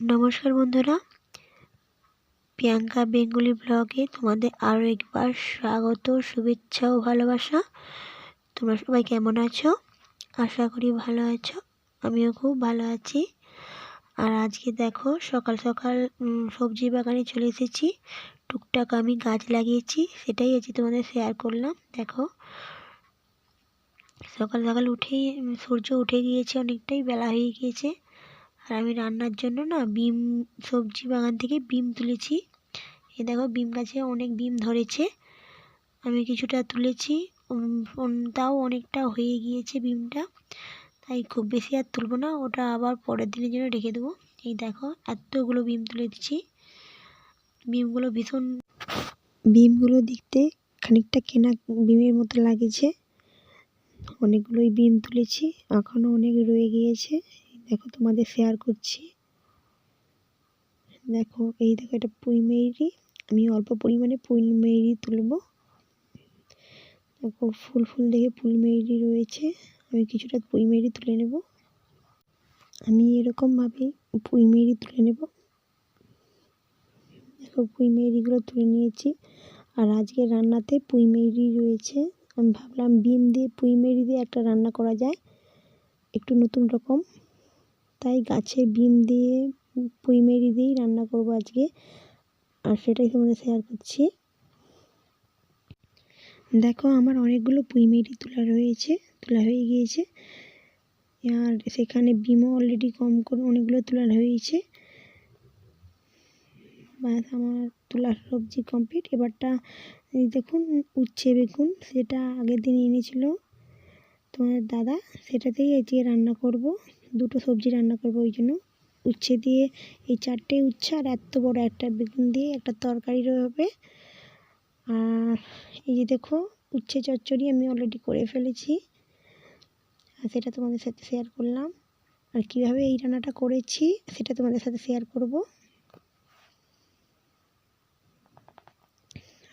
নমস্কার বন্ধুরা। প্রিয়াঙ্কা বেঙ্গুলি ব্লগে তোমাদের আরও একবার স্বাগত, শুভেচ্ছা ও ভালোবাসা। তোমরা সবাই কেমন আছো? আশা করি ভালো আছো। আমিও খুব ভালো আছি। আর আজকে দেখো, সকাল সকাল সবজি বাগানে চলে এসেছি। টুকটাক আমি গাছ লাগিয়েছি, সেটাই আজকে তোমাদের শেয়ার করলাম। দেখো, সকাল সকাল উঠেই, সূর্য উঠে গিয়েছে, অনেকটাই বেলা হয়ে গিয়েছে। আর আমি রান্নার জন্য না বিম সবজি বাগান থেকে বিম তুলেছি। এ দেখো বিম গাছে অনেক বিম ধরেছে। আমি কিছুটা তুলেছি। তাও অনেকটা হয়ে গিয়েছে বিমটা। তাই খুব বেশি আর তুলবো না, ওটা আবার পরের দিনের জন্য রেখে দেবো। এই দেখো এতগুলো বিম তুলে দিচ্ছি। বিমগুলো ভীষণ বিমগুলো দেখতে খানিকটা কেনা বিমের মতো লাগেছে। অনেকগুলোই বিম তুলেছি এখনও অনেক রয়ে গিয়েছে। দেখো তোমাদের শেয়ার করছি। দেখো, এই দেখো এটা পুঁই মেরি। আমি অল্প পরিমাণে পুঁই মেরি তুলব। দেখো, ফুল ফুল দেখে ফুল মেরি রয়েছে। আমি কিছুটা পুঁই মেরি তুলে নেব। আমি এরকমভাবেই পুঁই মেরি তুলে নেব। দেখো, পুঁই মেরিগুলো তুলে নিয়েছি। আর আজকে রান্নাতে পুঁই মেরি রয়েছে। আমি ভাবলাম বিম দিয়ে পুঁই মেরি দিয়ে একটা রান্না করা যায়। একটু নতুন রকম। তাই গাছে বিম দিয়ে, পুঁই মেরি দিয়েই রান্না করব আজকে। আর সেটাই তোমাদের শেয়ার করছি। দেখো আমার অনেকগুলো পুঁই মেরি তোলা রয়েছে, তোলা হয়ে গিয়েছে। আর সেখানে বিমও অলরেডি কম করে অনেকগুলো তোলা হয়েছে। ব্যাস, আমার তোলার সবজি কমপ্লিট এবারটা দেখুন, উচ্ছে বেগুন, সেটা আগের দিন এনেছিল। তোমার দাদা সেটাতেই আজকে রান্না করব, দুটো সবজি রান্না করব ওই জন্য। উচ্ছে দিয়ে এই চারটে উচ্ছে আর এত বড় একটা বেগুন দিয়ে একটা তরকারি হবে। আর এই যে দেখো, উচ্ছে চচ্চড়ি আমি অলরেডি করে ফেলেছি। আর সেটা তোমাদের সাথে শেয়ার করলাম। আর কীভাবে এই রান্নাটা করেছি সেটা তোমাদের সাথে শেয়ার করব।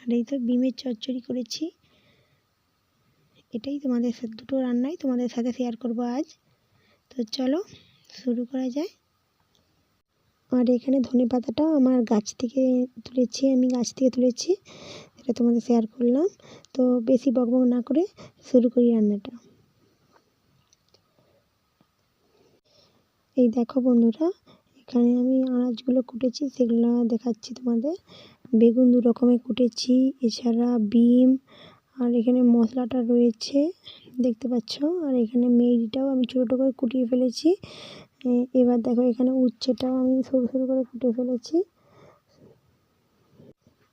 আর এই তো বিমের চচ্চড়ি করেছি। এটাই তোমাদের দুটো রান্নাই তোমাদের সাথে শেয়ার করব আজ। তো চলো, শুরু করা যায়। আর এখানে ধনে পাতাটাও আমার গাছ থেকে তুলেছি, আমি গাছ থেকে তুলেছি এটা তোমাদের শেয়ার করলাম। তো বেশি বকবক না করে শুরু করি রান্নাটা। এই দেখো বন্ধুরা, এখানে আমি আনাজগুলো কুটেছি, সেগুলো দেখাচ্ছি তোমাদের। বেগুন দু রকমের কুটেছি, এছাড়া বিম আর এখানে মশলাটা রয়েছে, দেখতে পাচ্ছ? আর এখানে মেরিটাও আমি ছোটো ছোটো করে কুটিয়ে ফেলেছি। এবার দেখো এখানে উচ্ছেটাও আমি সরু সরু করে কুটে ফেলেছি।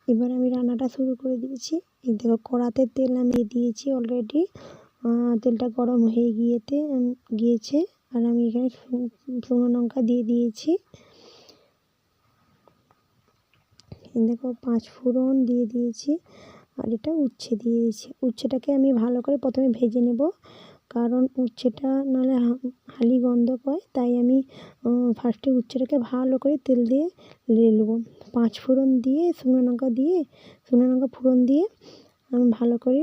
এবার আমি রান্নাটা শুরু করে দিয়েছি। এই দেখো, কড়াতে তেল আমি দিয়ে দিয়েছি অলরেডি তেলটা গরম হয়ে গিয়েতে গিয়েছে। আর আমি এখানে শুকনো লঙ্কা দিয়ে দিয়েছি। দেখো, পাঁচ ফোড়ন দিয়ে দিয়েছি। আর এটা উচ্ছে দিয়ে দিয়েছি। উচ্ছেটাকে আমি ভালো করে প্রথমে ভেজে নেব। কারণ উচ্ছেটা নাহলে হালি গন্ধ পায়। তাই আমি ফার্স্টে উচ্ছেটাকে ভালো করে তেল দিয়ে নেড়ে নেব। পাঁচ ফোড়ন দিয়ে শুকনো লঙ্কা দিয়ে, শুকনো লঙ্কা ফোড়ন দিয়ে আমি ভালো করে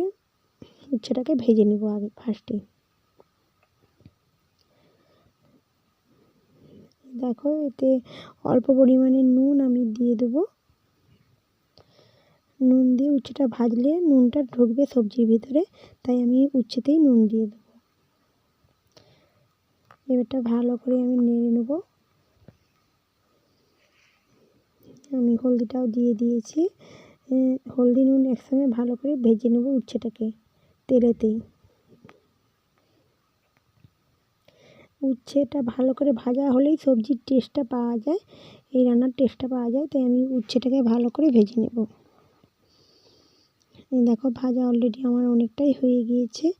উচ্ছেটাকে ভেজে নেব আগে ফার্স্টে দেখো এতে অল্প পরিমাণে নুন আমি দিয়ে দেবো। নুন দিয়ে উচ্ছেটা ভাজলে নুনটা ঢুকবে সবজির ভিতরে, তাই আমি উচ্ছেতেই নুন দিয়ে দেবো। এবারটা ভালো করে আমি নেড়ে নেব। আমি হলদিটাও দিয়ে দিয়েছি। হলদি নুন একসঙ্গে ভালো করে ভেজে নেব উচ্ছেটাকে তেলেতেই। উচ্ছেটা ভালো করে ভাজা হলেই সবজির টেস্টটা পাওয়া যায়, এই রান্নার টেস্টটা পাওয়া যায়, তাই আমি উচ্ছেটাকে ভালো করে ভেজে নেব। দেখো, ভাজা অলরেডি আমার অনেকটাই হয়ে গিয়েছে।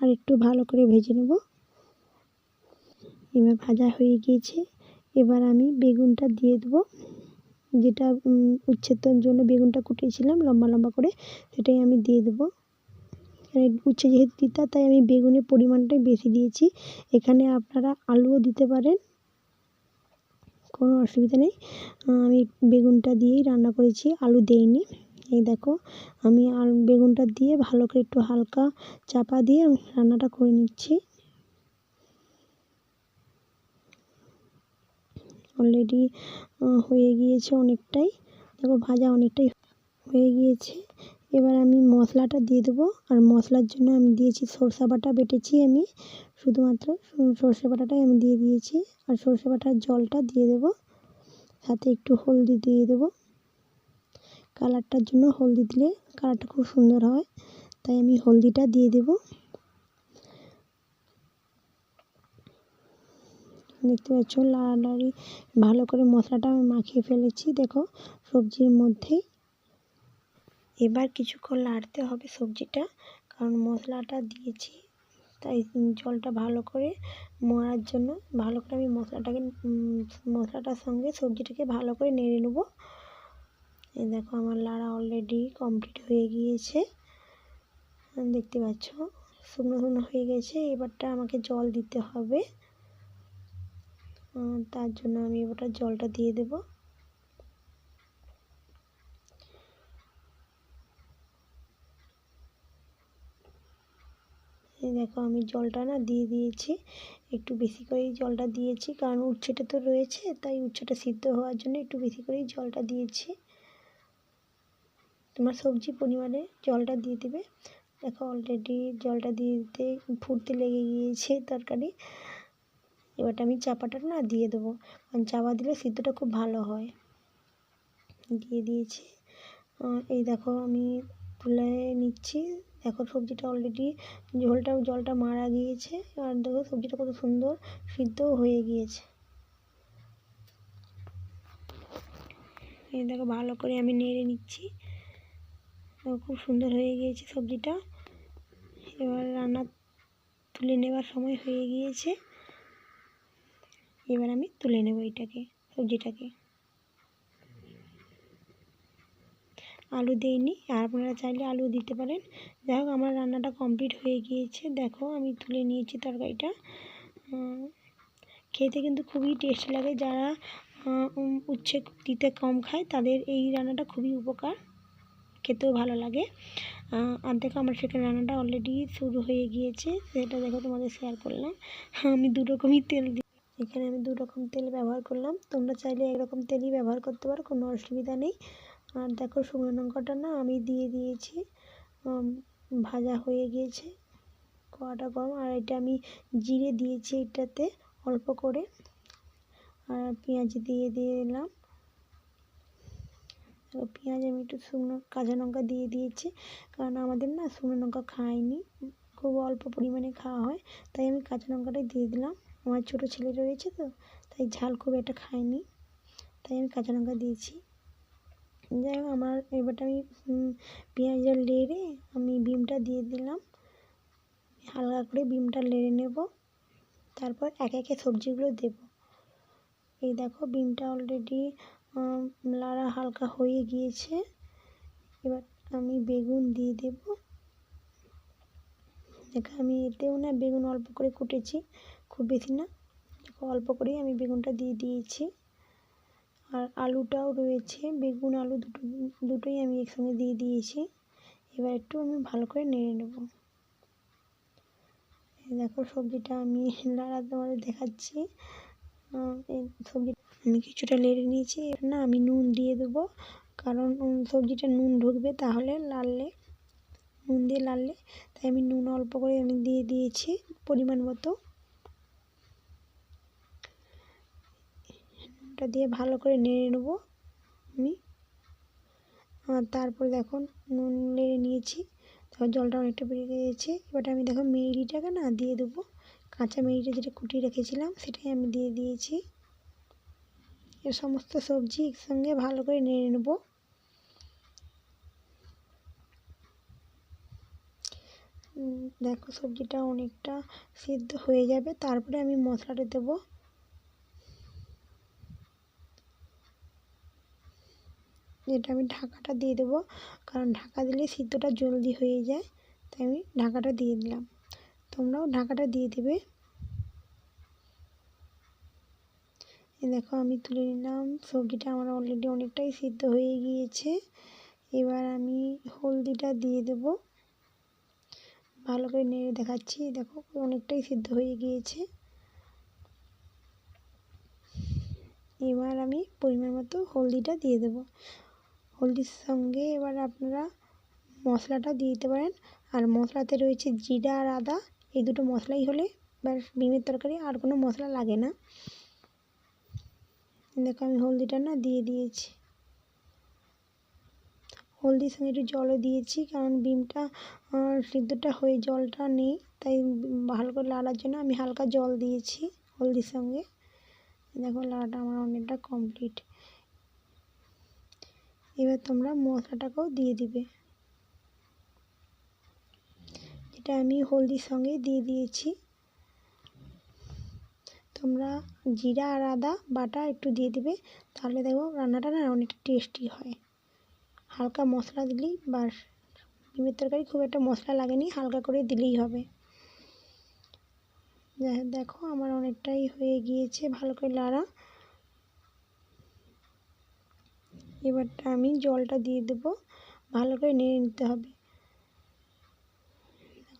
আর একটু ভালো করে ভেজে নেব। এবার ভাজা হয়ে গিয়েছে। এবার আমি বেগুনটা দিয়ে দেবো। যেটা উচ্ছের জন্য বেগুনটা কুটিয়েছিলাম, লম্বা লম্বা করে, সেটাই আমি দিয়ে দেবো। উচ্ছে যেহেতু দিতা তাই আমি বেগুনের পরিমাণটাই বেশি দিয়েছি। এখানে আপনারা আলুও দিতে পারেন। কোনো অসুবিধা নেই। আমি বেগুনটা দিয়েই রান্না করেছি, আলু দেইনি। এই দেখো, আমি আর বেগুনটা দিয়ে ভালো করে একটু হালকা চাপা দিয়ে রান্নাটা করে নিচ্ছি। অলরেডি হয়ে গিয়েছে অনেকটাই। দেখো, ভাজা অনেকটাই হয়ে গিয়েছে। এবার আমি মশলাটা দিয়ে দেবো, আর মশলার জন্য আমি দিয়েছি সরষা বাটা, বেটেছি আমি। শুধুমাত্র সর্ষে বাটাটাই আমি দিয়ে দিয়েছি। আর সর্ষে বাটার জলটা দিয়ে দেবো। সাথে একটু হলদি দিয়ে দেবো। কালারটার জন্য হলদি দিলে কালারটা খুব সুন্দর হয়। তাই আমি হলদিটা দিয়ে দেব। দেখতে পাচ্ছ লাড়ালাড়ি। ভালো করে মশলাটা আমি মাখিয়ে ফেলেছি। দেখো, সবজির মধ্যেই এবার কিছুক্ষণ লাড়তে হবে সবজিটা, কারণ মশলাটা দিয়েছি। তাই জলটা ভালো করে মরার জন্য ভালো করে আমি মশলাটাকে মশলাটার সঙ্গে সবজিটাকে ভালো করে নেড়ে নেব। এই দেখো আমার লাড়া অলরেডি কমপ্লিট হয়ে গিয়েছে। দেখতে পাচ্ছ? শুকনো শুকনো হয়ে গেছে। এবারটা আমাকে জল দিতে হবে। তার জন্য আমি এবারটা জলটা দিয়ে দেব। দেখো আমি জলটা না দিয়ে দিয়েছি। একটু বেশি করেই জলটা দিয়েছি। কারণ উচ্ছেটা তো রয়েছে, তাই উচ্ছেটা সিদ্ধ হওয়ার জন্য একটু বেশি করেই জলটা দিয়েছি। তোমার সবজি পরিমাণে জলটা দিয়ে দেবে। দেখো অলরেডি জলটা দিয়ে দিতে ফুটতে লেগে গিয়েছে তরকারি। এবারটা আমি চাপাটা না দিয়ে দেবো। কারণ চাপা দিলে সিদ্ধটা খুব ভালো হয়। দিয়ে দিয়েছি। এই দেখো আমি তুলে নিচ্ছি। দেখো সবজিটা অলরেডি ঝোলটা জলটা মারা গিয়েছে। আর দেখো সবজিটা কত সুন্দর সিদ্ধও হয়ে গিয়েছে। এই দেখো ভালো করে আমি নেড়ে নিচ্ছি। খুব সুন্দর হয়ে গিয়েছে সবজিটা। এবার রান্না তুলে নেবার সময় হয়ে গিয়েছে। এবার আমি তুলে নেব এটাকে, সবজিটাকে। আলু দিইনি, আর আপনারা চাইলে আলু দিতে পারেন। যাই হোক, আমার রান্নাটা কমপ্লিট হয়ে গিয়েছে। দেখো, আমি তুলে নিয়েছি তরকারিটা। খেতে কিন্তু খুবই টেস্ট লাগে। যারা উচ্ছে দিতে কম খায়, তাদের এই রান্নাটা খুবই উপকার। খেতেও ভালো লাগে। আর দেখো আমার সেখানে রান্নাটা অলরেডি শুরু হয়ে গিয়েছে। সেটা দেখো তোমাদের শেয়ার করলাম। আমি দু রকমই তেল দিই এখানে আমি দু রকম তেল ব্যবহার করলাম। তোমরা চাইলে একরকম তেলই ব্যবহার করতে পারো, কোনো অসুবিধা নেই। আর দেখো শুকনো লঙ্কাটা না আমি দিয়ে দিয়েছি। ভাজা হয়ে গিয়েছে, কড়াটা গরম। আর এটা আমি জিরে দিয়েছি এটাতে অল্প করে। আর পেঁয়াজ দিয়ে দিয়ে দিলাম পেঁয়াজ আমি একটু শুকনো কাঁচা লঙ্কা দিয়ে দিয়েছি। কারণ আমাদের না শুকনো লঙ্কা খাইনি, খুব অল্প পরিমাণে খাওয়া হয়, তাই আমি কাঁচা লঙ্কাটাই দিয়ে দিলাম। আমার ছোটো ছেলে রয়েছে তো, তাই ঝাল খুব একটা খায়নি তাই আমি কাঁচা লঙ্কা দিয়েছি। যাই হোক, আমার এবারটা আমি পেঁয়াজটা লেড়ে আমি বিমটা দিয়ে দিলাম। হালকা করে বিমটা লেড়ে নেব, তারপর একে একে সবজিগুলো দেব। এই দেখো, বিমটা অলরেডি লাড়া হালকা হয়ে গিয়েছে। এবার আমি বেগুন দিয়ে দেব। দেখো, আমি এতেও না বেগুন অল্প করে কুটেছি, খুব বেশি না। দেখো, অল্প করেই আমি বেগুনটা দিয়ে দিয়েছি। আর আলুটাও রয়েছে, বেগুন, আলু দুটো, দুটোই আমি একসঙ্গে দিয়ে দিয়েছি। এবার একটু আমি ভালো করে নেড়ে নেব। দেখো, সবজিটা আমি লাড়া তোমাদের দেখাচ্ছি। সবজি আমি কিছুটা লেড়ে নিয়েছি না আমি নুন দিয়ে দেবো। কারণ সবজিটা নুন ঢুকবে, তাহলে লাললে, নুন দিয়ে লাললে, তাই আমি নুন অল্প করে আমি দিয়ে দিয়েছি পরিমাণ মতো। নুনটা দিয়ে ভালো করে নেড়ে নেব আমি। আর তারপরে দেখো, নুন নেড়ে নিয়েছি, তারপর জলটা অনেকটা বেড়ে গিয়েছে এবার আমি দেখো, মেরিটাকে না দিয়ে দেবো। কাঁচা মেরিটা যেটা কুটিয়ে রেখেছিলাম, সেটাই আমি দিয়ে দিয়েছি। এ সমস্ত সবজি একসঙ্গে ভালো করে নেড়ে নেব। দেখো সবজিটা অনেকটা সিদ্ধ হয়ে যাবে, তারপরে আমি মশলাটা দেব। এটা আমি ঢাকাটা দিয়ে দেবো, কারণ ঢাকা দিলে সিদ্ধটা জলদি হয়ে যায়, তাই আমি ঢাকাটা দিয়ে দিলাম। তোমরাও ঢাকাটা দিয়ে দেবে। দেখো আমি তুলে নিলাম। সবজিটা আমার অলরেডি অনেকটাই সিদ্ধ হয়ে গিয়েছে। এবার আমি হলদিটা দিয়ে দেব। ভালো করে নেড়ে দেখাচ্ছি। দেখো অনেকটাই সিদ্ধ হয়ে গিয়েছে। এবার আমি পরিমাণ মতো হলদিটা দিয়ে দেবো। হলদির সঙ্গে এবার আপনারা মশলাটা দিয়ে দিতে পারেন। আর মশলাতে রয়েছে জিরা আর আদা। এই দুটো মশলাই হলে ব্যাস ডিমের তরকারি আর কোনো মশলা লাগে না। দেখো আমি হলদিটা না দিয়ে দিয়েছি। হলদির সঙ্গে একটু জলও দিয়েছি কারণ ডিমটা সিদ্ধটা হয়ে জলটা নেই, তাই ভালো করে লাড়ার জন্য আমি হালকা জল দিয়েছি হলদির সঙ্গে। দেখো লাড়াটা আমার অনেকটা কমপ্লিট। এবার তোমরা মশলাটাকেও দিয়ে দিবে। যেটা আমি হলদির সঙ্গে দিয়ে দিয়েছি। তোমরা জিরা আর আদা বাটা একটু দিয়ে দিবে, তাহলে দেখো রান্নাটা না অনেকটা টেস্টি হয়। হালকা মশলা দিলেই বাস। ডিমের তরকারি খুব একটা মশলা লাগেনি, হালকা করে দিলেই হবে। দেখো আমার অনেকটাই হয়ে গিয়েছে ভালো করে লাড়া। এবারটা আমি জলটা দিয়ে দেবো, ভালো করে নেড়ে নিতে হবে।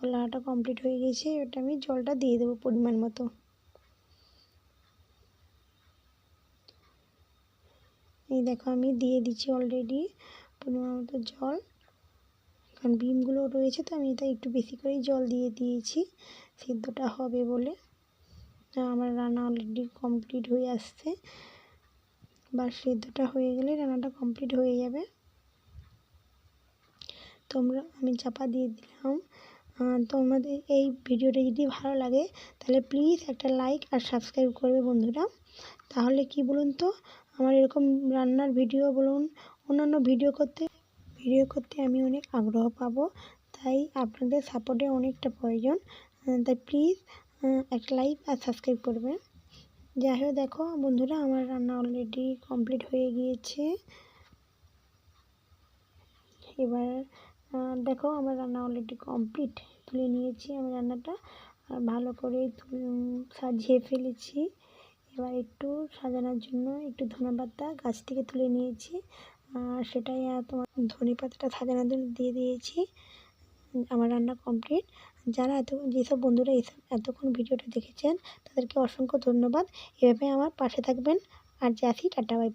লাড়াটা কমপ্লিট হয়ে গেছে, এবারটা আমি জলটা দিয়ে দেবো পরিমাণ মতো। এই দেখো আমি দিয়ে দিচ্ছি অলরেডি পরিমাণ মতো জল। কারণ বিমগুলো রয়েছে তো, আমি তাই একটু বেশি করেই জল দিয়ে দিয়েছি, সিদ্ধটা হবে বলে। আমার রান্না অলরেডি কমপ্লিট হয়ে আসছে। বা সিদ্ধটা হয়ে গেলে রান্নাটা কমপ্লিট হয়ে যাবে। তোমরা, আমি চাপা দিয়ে দিলাম। তোমাদের এই ভিডিওটা যদি ভালো লাগে, তাহলে প্লিজ একটা লাইক আর সাবস্ক্রাইব করবে বন্ধুরা। তাহলে কি বলুন তো, আমার এরকম রান্নার ভিডিও বলুন, অন্যান্য ভিডিও করতে ভিডিও করতে আমি অনেক আগ্রহ পাবো। তাই আপনাদের সাপোর্টে অনেকটা প্রয়োজন। তাই প্লিজ একটা লাইক আর সাবস্ক্রাইব করবেন। যাই হোক, দেখো বন্ধুরা, আমার রান্না অলরেডি কমপ্লিট হয়ে গিয়েছে। এবার দেখো আমার রান্না অলরেডি কমপ্লিট তুলে নিয়েছি আমি রান্নাটা। আর ভালো করে সাজিয়ে ফেলেছি। এবার একটু সাজানোর জন্য একটু ধনে পাতা গাছ থেকে তুলে নিয়েছি। আর সেটাই তোমার ধনে পাতাটা সাজানোর জন্য দিয়ে দিয়েছি। আমার রান্না কমপ্লিট যারা এত, যেসব বন্ধুরা এসব এতক্ষণ ভিডিওটা দেখেছেন, তাদেরকে অসংখ্য ধন্যবাদ। এভাবে আমার পাশে থাকবেন। আর যাচ্ছি, টাটা বাই বাই